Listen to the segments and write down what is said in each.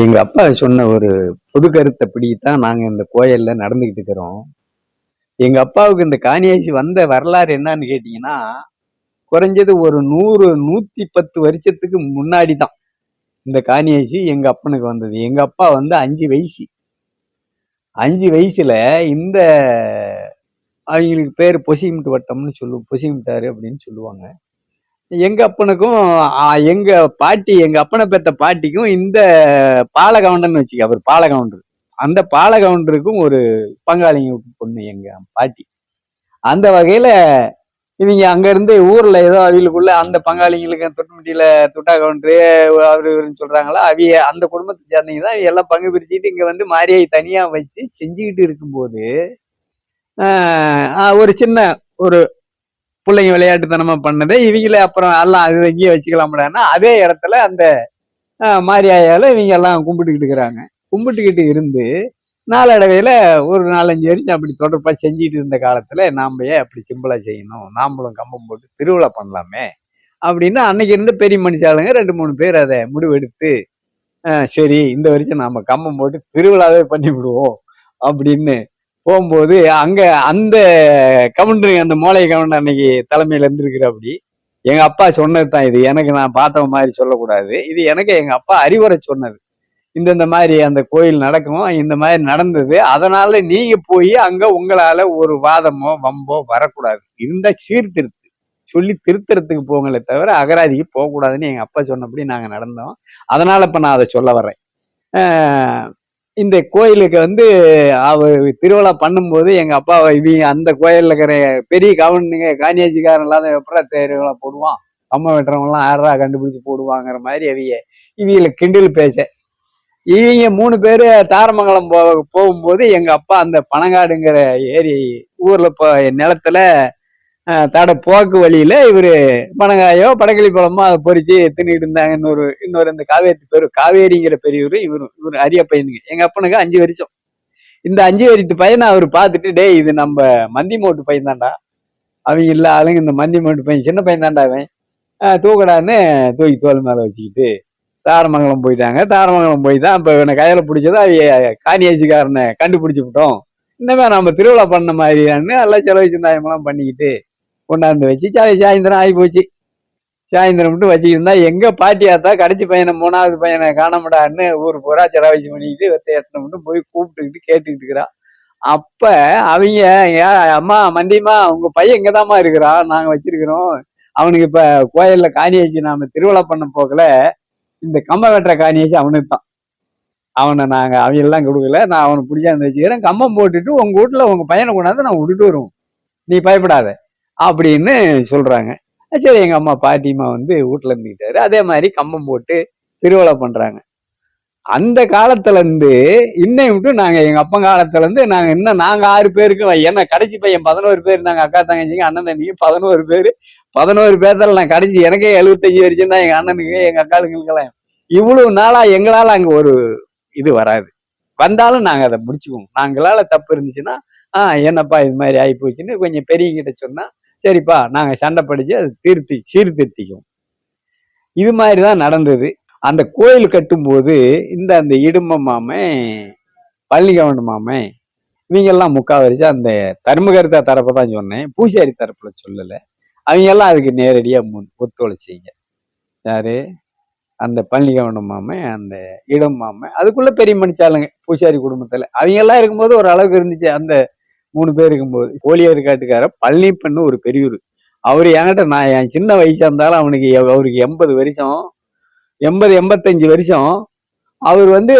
எங்க அப்பா சொன்ன ஒரு பொது கருத்தை பிடித்தான் நாங்க இந்த கோயில்ல நடந்துகிட்டு இருக்கிறோம். எங்க அப்பாவுக்கு இந்த காணியாசி வந்த வரலாறு என்னன்னு கேட்டீங்கன்னா குறைஞ்சது ஒரு நூறு நூத்தி பத்து வருஷத்துக்கு முன்னாடி தான் இந்த காணியாசி எங்க அப்பனுக்கு வந்தது. எங்க அப்பா வந்து அஞ்சு வயசு. அஞ்சு வயசுல இந்த அவங்களுக்கு பேர் பொசிமிட்டு வட்டம்னு சொல்லு பொசிமிட்டாரு அப்படின்னு சொல்லுவாங்க. எங்க அப்பனுக்கும் எங்க பாட்டி எங்க அப்பனை பெத்த பாட்டிக்கும் இந்த பாலகவுண்டர்னு வச்சுக்க அவர் பாலகவுண்டர் அந்த பாலகவுண்டருக்கும் ஒரு பங்காளிங்க பொண்ணு எங்க பாட்டி. அந்த வகையில இவங்க அங்க இருந்து ஊர்ல ஏதோ அவங்களுக்குள்ள அந்த பங்காளிங்களுக்கு தொட்டுமட்டியில துட்டா கவுண்டரு அவரு இவருன்னு சொல்றாங்களா அவிய அந்த குடும்பத்தை சேர்ந்தவங்க தான் எல்லாம் பங்கு பிரிச்சுட்டு இங்க வந்து மாரியை தனியா வச்சு செஞ்சுக்கிட்டு இருக்கும்போது ஒரு சின்ன ஒரு பிள்ளைங்க விளையாட்டுத்தனமா பண்ணதே இவங்கள அப்புறம் எல்லாம் அது இங்கேயே வச்சுக்கலாம்டான்னா அதே இடத்துல அந்த மாரியாயால இவங்க எல்லாம் கும்பிட்டுக்கிட்டு இருக்கிறாங்க. கும்பிட்டுக்கிட்டு இருந்து நாளடைவையில் ஒரு நாலஞ்சு வரைக்கும் அப்படி தொடர்பாக செஞ்சுட்டு இருந்த காலத்தில் நாம் ஏன் அப்படி சிம்பிளாக செய்யணும்? நாம்பளும் கம்பம் போட்டு திருவிழா பண்ணலாமே அப்படின்னு அன்னைக்கு இருந்த பெரிய மனுஷாளுங்க ரெண்டு மூணு பேர் அதை முடிவெடுத்து சரி இந்த வரைக்கும் நாம் கம்பம் போட்டு திருவிழாவே பண்ணி விடுவோம் அப்படின்னு போகும்போது அங்க அந்த கவுண்டர் அந்த மோளை கவுண்டர் அன்னைக்கு தலைமையில இருந்திருக்கிற அப்படி. எங்க அப்பா சொன்னது தான் இது. எனக்கு நான் பார்த்த மாதிரி சொல்லக்கூடாது. இது எனக்கு எங்க அப்பா அறிவுரை சொன்னது. இந்த இந்த மாதிரி அந்த கோயில் நடக்கும் இந்த மாதிரி நடந்தது. அதனால நீங்க போய் அங்க உங்களால ஒரு வாதமோ வம்போ வரக்கூடாது. இருந்தா சீர்திருத்து சொல்லி திருத்துறதுக்கு போங்களே தவிர அகராதிக்கு போகக்கூடாதுன்னு எங்க அப்பா சொன்னபடி நாங்க நடந்தோம். அதனால இப்ப நான் அதை சொல்ல வர்றேன். இந்த கோயிலுக்கு வந்து அவ திருவிழா பண்ணும்போது எங்க அப்பா இவங்க அந்த கோயிலில் இருக்கிற பெரிய கவனிங்க காணியாச்சிக்காரன் இல்லாத எப்படா திருவிழா போடுவான்? அம்மா வெட்டுறவங்கலாம் ஆறா கண்டுபிடிச்சு போடுவாங்கிற மாதிரி அவிய இவியில கிண்டல் பேச. இவங்க மூணு பேரு தாரமங்கலம் போ போகும்போது எங்க அப்பா அந்த பனங்காடுங்கிற ஏரி ஊர்ல இப்போ நிலத்துல தட போக்கு வழியில இவரு பனங்காயோ படகளி பழமோ அதை பொறிச்சு தின்னுக்கிட்டு இருந்தாங்க. இன்னொரு இன்னொரு இந்த காவேரி பேரு காவேரிங்கிற பெரியவர் இவரு இவரு அரிய பையனுங்க. எங்க அப்பனுக்கு அஞ்சு வருஷம் இந்த அஞ்சு வரித்து பையனை அவர் பார்த்துட்டு டேய் இது நம்ம மந்தி மோட்டு பையன் தாண்டா அவங்க இல்ல ஆளுங்க இந்த மந்தி மோட்டு பையன் சின்ன பையன் தாண்டா அவன் தூக்கடான்னு தூக்கி தோல் மேலே வச்சுக்கிட்டு தாரமங்கலம் போயிட்டாங்க. தாரமங்கலம் போய் தான் இப்போ இவனை கையில் பிடிச்சது அவங்க காணியாச்சிக்காரனை கண்டுபிடிச்சி விட்டோம். இன்னமே நம்ம திருவிழா பண்ண மாதிரியான்னு எல்லாம் செலவு சிந்தாயமெல்லாம் பண்ணிக்கிட்டு கொண்டாந்து வச்சு சாய் சாயந்தரம் ஆகி போச்சு சாயந்தரம் மட்டும் வச்சுக்கிட்டு இருந்தா எங்க பாட்டியாத்தா கடைசி பையனை மூணாவது பையனை காணமுடான்னு ஊர் பூரா செலவச்சு பண்ணிக்கிட்டு வெத்த எட்டனை மட்டும் போய் கூப்பிட்டுக்கிட்டு கேட்டுக்கிட்டு இருக்கிறா. அப்ப அவங்க அம்மா மந்தியம்மா உங்க பையன் இங்கதாம்மா இருக்கிறான் நாங்க வச்சிருக்கிறோம். அவனுக்கு இப்ப கோயில்ல காணியாச்சு நாம திருவிழா பண்ண போகல. இந்த கம்ப வெட்டுற காணியாச்சு அவனுக்கு தான். அவனை நாங்க அவங்க எல்லாம் கொடுக்கல. நான் அவனை பிடிச்சாந்து வச்சுக்கிறேன். கம்பம் போட்டுட்டு உங்க வீட்டுல உங்க பையனை கொண்டாந்து நான் விட்டுட்டு வருவோம். நீ பயப்படாத. அப்படின்னு சொல்கிறாங்க சரி எங்கள் அம்மா பாட்டிமா வந்து வீட்டில் இருந்துக்கிட்டாரு அதே மாதிரி கம்பம் போட்டு திருவிழா பண்ணுறாங்க அந்த காலத்துலேருந்து இன்னை விட்டு நாங்கள் எங்கள் அப்பா காலத்துலேருந்து நாங்கள் இன்னும் நாங்கள் ஆறு பேருக்கு ஏன்னா கடைசி பையன் பதினோரு பேர் நாங்கள் அக்கா தங்கச்சிங்க அண்ணன் தம்பிங்க பதினோரு பேர். பதினோரு பேர்த்தால நான் கடைசி எனக்கே எழுபத்தஞ்சு வரைக்கும் தான் எங்கள் அண்ணனுக்கு எங்கள் அக்காளுங்களுக்கெல்லாம். இவ்வளவு நாளாக எங்களால் அங்கே ஒரு இது வராது. வந்தாலும் நாங்கள் அதை முடிச்சுக்குவோம். நாங்களால் தப்பு இருந்துச்சுன்னா ஆ என்னப்பா இது மாதிரி ஆகி போச்சுன்னு கொஞ்சம் பெரியங்கிட்ட சொன்னால் சரிப்பா நாங்கள் சண்டை படித்து அது தீர்த்தி சீர்திருத்திக்குவோம். இது மாதிரி தான் நடந்தது. அந்த கோயில் கட்டும்போது இந்த அந்த இடும்ப மாமே பள்ளிகவன் மாமே இவங்கெல்லாம் முக்காவரிச்சு அந்த தர்மகர்த்தா தரப்பை தான் சொன்னேன். பூசாரி தரப்புல சொல்லலை. அவங்க எல்லாம் அதுக்கு நேரடியாக முன் ஒத்துழைச்சிங்க. யாரு? அந்த பழனி மாமே அந்த இடம் மாமே. அதுக்குள்ளே பெரிய மனுச்சாளுங்க பூசாரி குடும்பத்தில். அவங்கெல்லாம் இருக்கும்போது ஒரு அளவுக்கு இருந்துச்சு. அந்த மூணு பேர் இருக்கும்போது கோழியார் காட்டுக்கார பழனிப்பண்ணு ஒரு பெரியவர் அவர் என்கிட்ட நான் என் சின்ன வயசாக இருந்தாலும் அவனுக்கு அவருக்கு எண்பது வருஷம் எண்பது எண்பத்தஞ்சு வருஷம். அவர் வந்து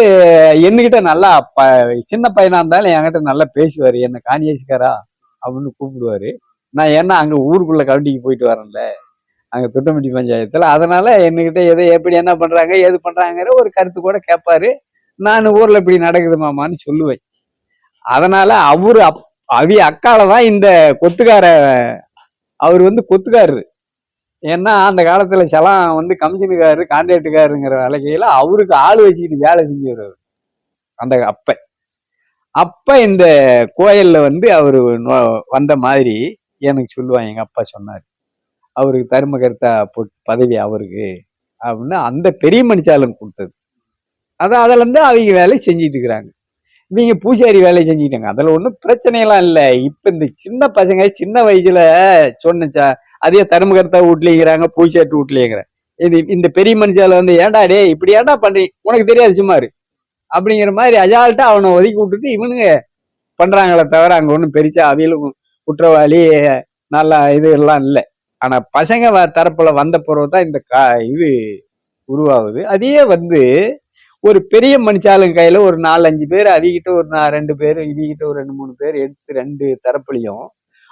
என்கிட்ட நல்லா ப சின்ன பையனாக இருந்தாலும் என்கிட்ட நல்லா பேசுவார். என்ன காணியாசிக்காரா? அப்படின்னு கூப்பிடுவாரு. நான் ஏன்னா அங்கே ஊருக்குள்ளே கவுண்டிக்கு போயிட்டு வரேன்ல. அங்கே துட்டமிட்டி பஞ்சாயத்தில். அதனால் என்கிட்ட எதை எப்படி என்ன பண்ணுறாங்க எது பண்ணுறாங்கிற ஒரு கருத்து கூட கேட்பாரு நான் ஊரில் இப்படி நடக்குது மாமான்னு சொல்லுவேன். அதனால் அவரு அப் அவி அக்கால தான் இந்த கொத்துக்கார அவர் வந்து கொத்துக்காரரு. ஏன்னா அந்த காலத்துல செலாம் வந்து கமிஷனுக்காரு கான்ட்ராக்டுக்காருங்கிற வேலைக்கையில அவருக்கு ஆள் வச்சுக்கிட்டு வேலை செஞ்சவர் அந்த அப்ப. அப்ப இந்த கோயில்ல வந்து அவரு வந்த மாதிரி எனக்கு சொல்லுவான் எங்க அப்பா சொன்னார். அவருக்கு தர்மகர்த்தா கருத்தா பதவி அவருக்கு அப்படின்னு அந்த பெரிய மனுஷாலும் கொடுத்தது. அதான் அதுலேருந்து அவங்க வேலையை செஞ்சிட்டு இருக்கிறாங்க. இவங்க பூசாரி வேலையை செஞ்சுக்கிட்டாங்க. அதில் ஒன்றும் பிரச்சனையெல்லாம் இல்லை. இப்போ இந்த சின்ன பசங்க சின்ன வயசில் சொன்னச்சா அதே தருமகர்த்தா வீட்லேங்கிறாங்க பூசாரி வீட்லேங்கிறேன் இது இந்த பெரிய மனுஷால வந்து ஏன்டா டேய் இப்படி ஏன்டா பண்றீங்க உனக்கு தெரியாது சும்மாரு அப்படிங்கிற மாதிரி அஜால்ட்டா அவனை ஒதுக்கி விட்டுட்டு இவனுங்க பண்ணுறாங்களே தவிர அங்கே ஒன்றும் பெரிச்சா அவியலும் குற்றவாளி நல்லா இது எல்லாம் இல்லை. ஆனால் பசங்க வ- வந்த பிறகு தான் இந்த கா இது உருவாகுது. அதையே வந்து ஒரு பெரிய மனுஷாளுங்க கையில ஒரு நாலு அஞ்சு பேர் அவிகிட்ட ஒரு ரெண்டு பேர் இவிகிட்ட ஒரு ரெண்டு மூணு பேர் எடுத்து ரெண்டு தரப்புலையும்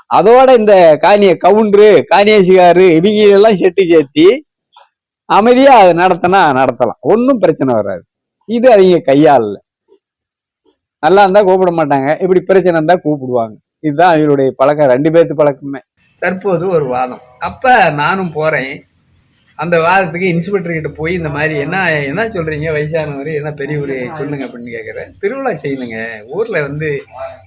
அதோட இந்த காணிய கவுண்டரு காணியாசிகாரு இவங்க எல்லாம் செட்டு சேர்த்தி அமைதியா அதை நடத்தினா நடத்தலாம். ஒன்றும் பிரச்சனை வராது. இது அவங்க கையாளல. நல்லா இருந்தா கூப்பிட மாட்டாங்க. இப்படி பிரச்சனை இருந்தா கூப்பிடுவாங்க. இதுதான் அவங்களுடைய பழக்கம். ரெண்டு பேர்த்து பழக்கமே. தற்போது ஒரு வாதம். அப்ப நானும் போறேன். அந்த வாதத்துக்கு இன்ஸ்பெக்டர் கிட்ட போய் இந்த மாதிரி என்ன என்ன சொல்றீங்க வயசானவர் என்ன பெரியவர் சொல்லுங்க அப்படின்னு கேட்குறேன் திருவிழா செய்யணுங்க ஊர்ல வந்து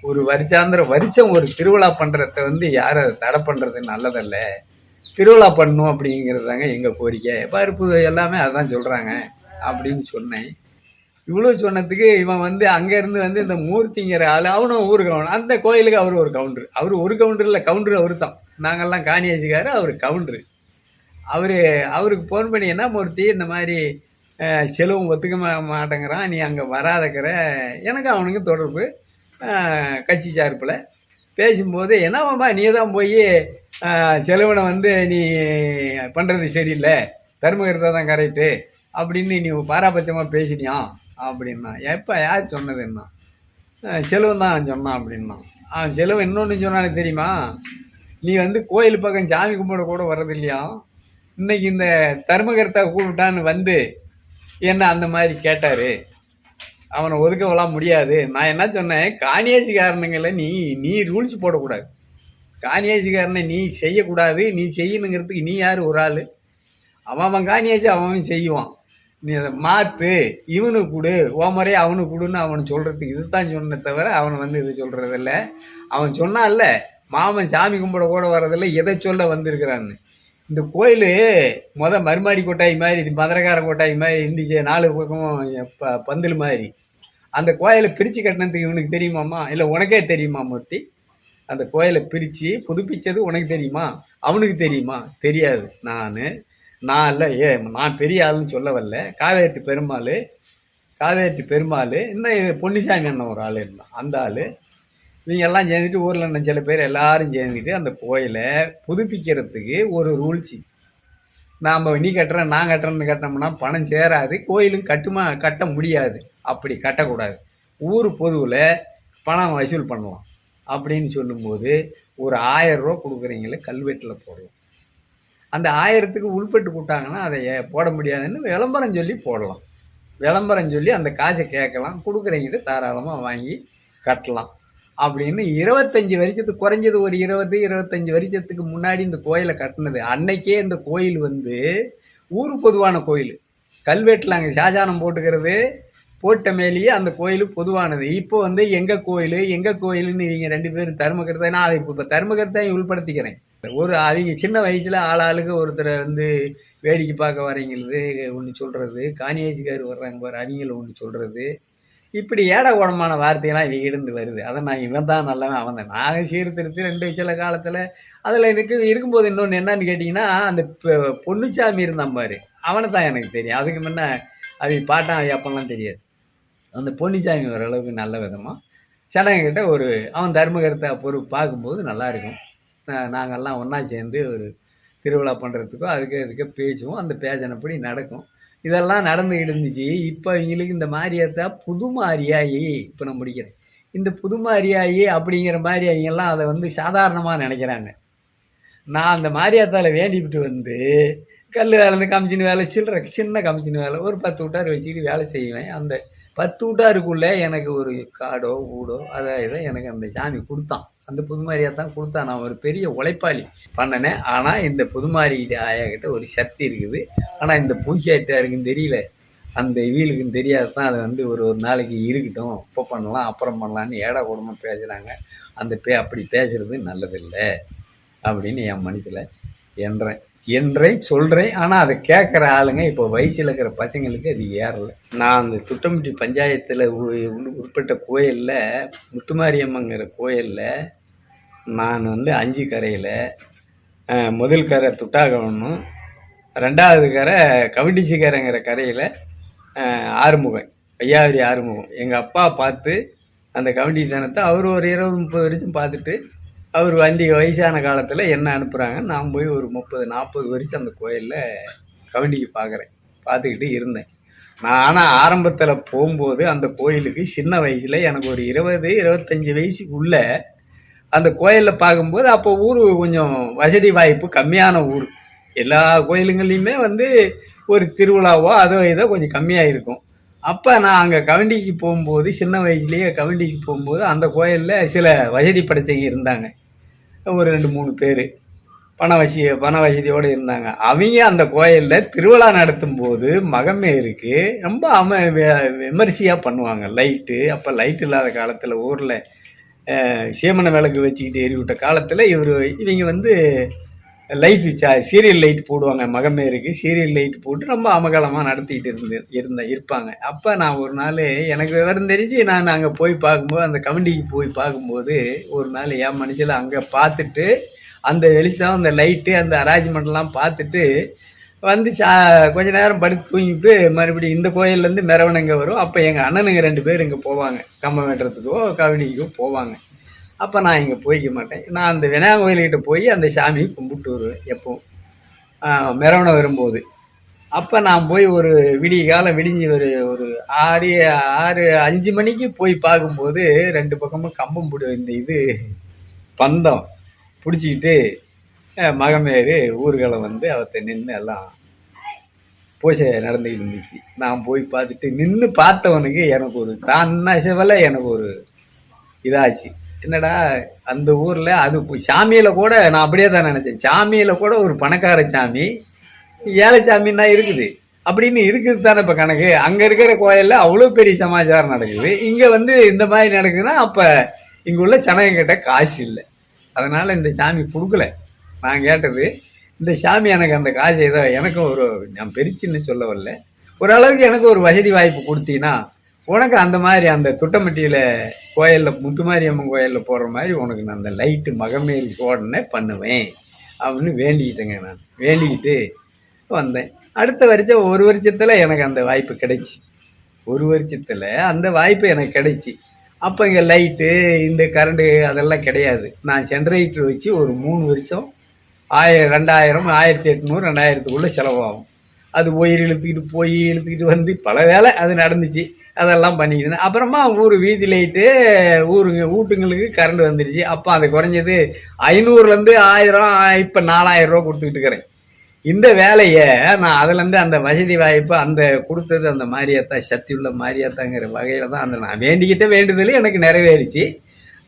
ஒரு வருஷாந்திர வருஷம் ஒரு திருவிழா பண்றத வந்து யாரும் அதை தடை பண்றது நல்லதல்ல. திருவிழா பண்ணணும் அப்படிங்கிறது தாங்க எங்கள் கோரிக்கை. பருப்பு எல்லாமே அதான் சொல்கிறாங்க அப்படின்னு சொன்னேன். இவ்வளோ சொன்னதுக்கு இவன் வந்து அங்கேருந்து வந்து இந்த மூர்த்திங்கிற ஆள் அவனும் ஊர் கவுண்டர் அந்த கோயிலுக்கு அவர் ஒரு கவுண்டர் அவர் ஒரு கவுண்டர் இல்லை கவுண்டர் அவர் தான் நாங்கள்லாம் காணியாச்சிக்காரு அவர் கவுண்டரு அவர் அவருக்கு ஃபோன் பண்ணி என்ன மூர்த்தி இந்த மாதிரி செலவும் ஒத்துக்க மாட்டேங்கிறான் நீ அங்கே வராதக்கிற எனக்கு அவனுக்கு தொடர்பு கட்சி சார்பில். பேசும்போது என்னவாம்மா நீ தான் போய் செலவனை வந்து நீ பண்ணுறது சரியில்லை தர்மகர்த்தா தான் கரெக்டு அப்படின்னு நீ பாராபட்சமாக பேசினியா அப்படின்னா எப்போ யார் சொன்னதுன்னா செலவன் தான் சொன்னான் அப்படின்னா அவன் செலவு இன்னொன்று சொன்னானே தெரியுமா நீ வந்து கோயில் பக்கம் சாமி கும்பிட கூட வர்றது இல்லையா இன்னைக்கு இந்த தர்மகர்த்தா கூப்பிட்டான்னு வந்து என்ன அந்த மாதிரி கேட்டார். அவனை ஒதுக்கவெல்லாம் முடியாது. நான் என்ன சொன்னேன்? காணியாச்சிக்காரனுங்களை நீ நீ ரூல்ஸ் போடக்கூடாது. காணியாச்சிக்காரனை நீ செய்யக்கூடாது. நீ செய்யணுங்கிறதுக்கு நீ யார்? ஒரு ஆள். அவன் அவன் காணியாச்சு அவன் செய்வான். நீ அதை மாற்று இவனுக்கு கொடு. ஓமரே அவனுக்கு கொடுன்னு அவன் சொல்கிறதுக்கு இதுதான் சொன்ன தவிர அவன் வந்து இது சொல்கிறதில்ல அவன் சொன்னான்ல மாமன் சாமி கும்பிட கூட வர்றதில்ல. எதை சொல்ல வந்திருக்கிறான்னு. இந்த கோயில் முத மருமாடி கொட்டாய் மாதிரி இது மதுரகார கொட்டாய் மாதிரி இருந்துச்சு நாலு பக்கமும் ப பந்தல் மாதிரி. அந்த கோயிலை பிரித்து கட்டினதுக்கு இவனுக்கு தெரியுமாம்மா? இல்லை உனக்கே தெரியுமா மூர்த்தி? அந்த கோயிலை பிரித்து புதுப்பிச்சது உனக்கு தெரியுமா? அவனுக்கு தெரியுமா? தெரியாது. நான் நான் இல்லை ஏ நான் பெரிய ஆளுன்னு சொல்ல வரல காவேரி பெருமாள் காவேரி பெருமாள் இன்னும் பொன்னிசாமி அண்ணன் ஒரு ஆள் இருந்தான். அந்த ஆள் நீங்கள் எல்லாம் சேர்ந்துட்டு ஊரில் இருந்த சில பேர் எல்லாரும் சேர்ந்துட்டு அந்த கோயிலை புதுப்பிக்கிறதுக்கு ஒரு ரூல்ஸு நாம் நீ கட்டுறேன் நான் கட்டுறேன்னு கட்டினோம்னா பணம் சேராது கோயிலும் கட்டுமா கட்ட முடியாது. அப்படி கட்டக்கூடாது. ஊர் பொதுவில் பணம் வசூல் பண்ணலாம். அப்படின்னு சொல்லும்போது ஒரு ஆயரூவா கொடுக்குறீங்களே கல்வெட்டில் போடலாம். அந்த ஆயிரத்துக்கு உள்பட்டு கூட்டாங்கன்னா அதை ஏ- போட முடியாதுன்னு விளம்பரம் சொல்லி போடலாம். விளம்பரம் சொல்லி அந்த காசை கேட்கலாம் கொடுக்குறீங்கிட்ட தாராளமாக வாங்கி கட்டலாம். அப்படின்னு இருபத்தஞ்சி வருஷத்துக்கு குறைஞ்சது ஒரு இருபது இருபத்தஞ்சி வருஷத்துக்கு முன்னாடி இந்த கோயிலை கட்டினது. அன்னைக்கே இந்த கோயில் வந்து ஊர் பொதுவான கோயில். கல்வெட்டில் அங்கே சாசானம் போட்டுக்கிறது போட்ட மேலேயே அந்த கோயில் பொதுவானது. இப்போ வந்து எங்கள் கோயில் எங்கள் கோயிலுன்னு இவங்க ரெண்டு பேரும் தர்மகர்த்தா நான் அதை இப்போ இப்போ உள்படுத்திக்கிறேன். ஒரு அவங்க சின்ன வயசில் ஆளாளுக்கு ஒருத்தரை வந்து வேடிக்கை பார்க்க வரீங்கிறது ஒன்று சொல்கிறது காணியாச்சிக்கார் வர்றாங்க பாரு அவங்கள ஒன்று சொல்கிறது இப்படி ஏட குடமான வார்த்தையெல்லாம் இவங்க இருந்து வருது. அதை நான் இவன் தான் நல்லவன் அவன் தான். நாங்கள் சீர்திருத்தி ரெண்டு சில காலத்தில் அதில் எனக்கு இருக்கும்போது இன்னொன்று என்னன்னு கேட்டிங்கன்னா அந்த பொன்னுச்சாமி இருந்தான் பாரு. அவனை தான் எனக்கு தெரியும். அதுக்கு முன்ன அவங்க பாட்டான் அவங்க அப்பெல்லாம் தெரியாது. அந்த பொன்னிச்சாமி ஓரளவுக்கு நல்ல விதமாக சடங்கிட்ட ஒரு அவன் தர்மகரத்தை பொறுப்பு பார்க்கும்போது நல்லா இருக்கும் ஒன்றா சேர்ந்து ஒரு திருவிழா பண்ணுறதுக்கோ அதுக்கு இதுக்கு பேசுவோம். அந்த பேஜனைப்படி நடக்கும். இதெல்லாம் நடந்துக்கிட்டு இருந்துச்சு இப்போ இவங்களுக்கு இந்த மாரியாத்தா புது மாரியாயி. இப்போ நான் முடிக்கிறேன். இந்த புது மாரியாயி அப்படிங்கிற மாதிரி அவங்கெல்லாம் அதை வந்து சாதாரணமாக நினைக்கிறாங்க. நான் அந்த மாரியாத்தால வேண்டிவிட்டு வந்து கல் வேலை இந்த கமிச்சின் வேலை சில்லற சின்ன கமிச்சின் வேலை ஒரு பத்து விட்டார் வச்சுக்கிட்டு வேலை செய்வேன். அந்த பத்து விட்டாருக்குள்ளே எனக்கு ஒரு காடோ ஊடோ அதை இதை எனக்கு அந்த சாமி கொடுத்தான். அந்த புதுமாரியாக தான் கொடுத்தான். நான் ஒரு பெரிய உழைப்பாளி பண்ணினேன். ஆனால் இந்த புதுமாரி ஆயாக்கிட்ட ஒரு சக்தி இருக்குது. ஆனால் இந்த பூஜைட்டாருக்கும் தெரியல. அந்த இவீலுக்கும் தெரியாது தான். அது வந்து ஒரு ஒரு நாளைக்கு இருக்கட்டும். இப்போ பண்ணலாம் அப்புறம் பண்ணலான்னு ஏடா குடும்பம் பேசுகிறாங்க அந்த பே அப்படி பேசுகிறது நல்லதில்லை அப்படின்னு என் மனசில் என்றேன். என்றே சொல்கிறேன் ஆனால் அதை கேட்குற ஆளுங்க இப்போ வயசில் இருக்கிற பசங்களுக்கு அது ஏறலை. நான் அந்த துட்டம்பட்டி பஞ்சாயத்தில் உட்பட்ட கோயிலில் முத்துமாரியம்மங்கிற கோயிலில் நான் வந்து அஞ்சு கரையில் முதல் கரை துட்டாகவனும் ரெண்டாவது கரை கவிண்டிச்சிக்கரைங்கிற கரையில் ஆறுமுகம் ஐயாவரி ஆறுமுகம். எங்கள் அப்பா பார்த்து அந்த கவிண்டி தனத்தை அவர் ஒரு இருபது முப்பது வரைக்கும் பார்த்துட்டு அவர் வந்தி வயசான காலத்தில் என்ன அனுப்புகிறாங்க நான் போய் ஒரு முப்பது நாற்பது வரைக்கும் அந்த கோயிலில் கவனிக்கு பார்க்குறேன் பார்த்துக்கிட்டு இருந்தேன். நான் ஆனால் ஆரம்பத்தில் போகும்போது அந்த கோயிலுக்கு சின்ன வயசில் எனக்கு ஒரு இருபது இருபத்தஞ்சி வயசுக்குள்ளே அந்த கோயிலில் பார்க்கும்போது அப்போ ஊர் கொஞ்சம் வசதி வாய்ப்பு கம்மியான ஊர். எல்லா கோயிலுங்கள்லையுமே வந்து ஒரு திருவிழாவோ அதோ இதோ கொஞ்சம் கம்மியாக இருக்கும். அப்போ நான் அங்கே கவண்டிக்கு போகும்போது சின்ன வயசுலேயே கவண்டிக்கு போகும்போது அந்த கோயிலில் சில வசதி படைத்தவங்க இருந்தாங்க. ஒரு ரெண்டு மூணு பேர். பண வசதி பண வசதியோடு இருந்தாங்க. அவங்க அந்த கோயிலில் திருவிழா நடத்தும் போது மகமேருக்கு ரொம்ப அம விமரிசையாக பண்ணுவாங்க. லைட்டு. அப்போ லைட் இல்லாத காலத்தில் ஊரில் சீமனை விளக்கு வச்சுக்கிட்டு எரிவிட்ட காலத்தில் இவர் இவங்க வந்து லைட்டு சா சீரியல் லைட் போடுவாங்க மகமேருக்கு சீரியல் லைட் போட்டு ரொம்ப அமகலமாக நடத்திக்கிட்டு இருந்து இருந்த இருப்பாங்க. அப்போ நான் ஒரு நாள் எனக்கு விவரம் தெரிஞ்சு நான் அங்கே போய் பார்க்கும்போது அந்த கமிட்டிக்கு போய் பார்க்கும்போது ஒரு நாள் என் மனுஷில் அங்கே பார்த்துட்டு அந்த வெளிச்சம் அந்த லைட்டு அந்த அரேஞ்ச்மெண்ட்லாம் பார்த்துட்டு வந்து சா கொஞ்ச நேரம் படுத்து தூங்கிட்டு மறுபடியும் இந்த கோயிலேருந்து மிரவனங்க வரும். அப்போ எங்கள் அண்ணனுங்க ரெண்டு பேர் இங்கே போவாங்க. கம்பம் வெட்டுறதுக்கோ போவாங்க. அப்போ நான் இங்கே போய்க்க மாட்டேன். நான் அந்த விநாயகர் கோயில்கிட்ட போய் அந்த சாமியை கும்பிட்டு வருவேன் எப்போவும். மெரவணம் வரும்போது. அப்போ நான் போய் ஒரு விடிய காலம் விடிஞ்சு ஒரு ஒரு ஆறு ஆறு அஞ்சு மணிக்கு போய் பார்க்கும்போது ரெண்டு பக்கமும் கம்பம் பிடி இந்த இது பந்தம் பிடிச்சிக்கிட்டு மகமேரு ஊர்களை வந்து அவத்தை நின்று எல்லாம் பூஜை நடந்துக்கிட்டு இருந்துச்சு. நான் போய் பார்த்துட்டு நின்று பார்த்தவனுக்கு எனக்கு ஒரு தான் சிவலை எனக்கு ஒரு இதாச்சு. என்னடா அந்த ஊரில் அது சாமியில் கூட நான் அப்படியே தான் நினச்சேன். சாமியில் கூட ஒரு பணக்கார சாமி ஏழை சாமின்னா இருக்குது. அப்படின்னு இருக்குது தானே இப்போ கணக்கு. அங்கே இருக்கிற கோயிலில் அவ்வளோ பெரிய சமாச்சாரம் நடக்குது. இங்கே வந்து இந்த மாதிரி நடக்குதுன்னா அப்போ இங்கே உள்ள ஜனங்கிட்ட காசு இல்லை. அதனால் இந்த சாமி கொடுக்கல நான் கேட்டது இந்த சாமி எனக்கு அந்த காசு ஏதோ எனக்கும் ஒரு நான் பெருச்சின்னு சொல்ல வரல. ஓரளவுக்கு எனக்கு ஒரு வசதி வாய்ப்பு கொடுத்தீங்கன்னா உனக்கு அந்த மாதிரி அந்த துட்டமட்டியில் கோயிலில் முத்துமாரியம்மன் கோயிலில் போடுற மாதிரி உனக்கு நான் அந்த லைட்டு மகமேல் உடனே பண்ணுவேன் அப்படின்னு வேண்டிக்கிட்டேங்க நான். வேண்டிக்கிட்டு வந்தேன். அடுத்த வருஷம் ஒரு வருஷத்தில் எனக்கு அந்த வாய்ப்பு கிடைச்சி. ஒரு வருஷத்தில் அந்த வாய்ப்பு எனக்கு கிடைச்சி. அப்போ இங்கே லைட்டு இந்த கரண்டு அதெல்லாம் கிடையாது. நான் ஜென்ரேட்டர் வச்சு ஒரு மூணு வருஷம் ஆயிரம் ரெண்டாயிரம் ஆயிரத்தி எட்நூறு ரெண்டாயிரத்துக்குள்ளே செலவாகும். அது உயிர் இழுத்துக்கிட்டு போய் இழுத்துக்கிட்டு வந்து பல வேலை அது நடந்துச்சு. அதெல்லாம் பண்ணிக்கிட்டு இருந்தேன். அப்புறமா ஊர் வீதி லைட்டு ஊருங்க வீட்டுங்களுக்கு கரண்ட் வந்துடுச்சு அப்போ அது குறைஞ்சது ஐநூறுலேருந்து ஆயிரம் இப்போ நாலாயிரம் ரூபா கொடுத்துக்கிட்டு இருக்கிறேன். இந்த வேலையை நான் அதுலேருந்து அந்த வசதி வாய்ப்பு அந்த கொடுத்தது அந்த மாரியாத்தா சக்தி உள்ள மாரியாத்தாங்கிற வகையில் தான் அந்த நான் வேண்டிக்கிட்ட வேண்டுதல் எனக்கு நிறைவேறிச்சு.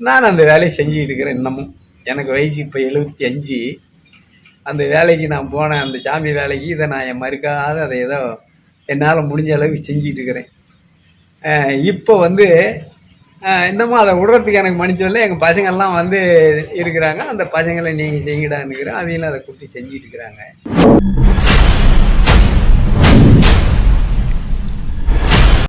நான் அந்த வேலையை செஞ்சுக்கிட்டு இருக்கிறேன் இன்னமும். எனக்கு வயசு இப்போ எழுபத்தி அஞ்சு. அந்த வேலைக்கு நான் போனேன் அந்த சாமி வேலைக்கு இதை நான் என் மறுக்காத அதை ஏதோ என்னால் முடிஞ்ச அளவுக்கு செஞ்சிகிட்டு இருக்கிறேன். இப்போ வந்து இன்னமும் அதை விடுறதுக்கு எனக்கு மன்னிச்சவில்லை எங்கள் பசங்கள்லாம் வந்து இருக்கிறாங்க. அந்த பசங்களை நீங்கள் செய்யுங்கடான்னுக்கிறேன் அதையும் அதை கொடுத்து செஞ்சிட்டு இருக்கிறாங்க.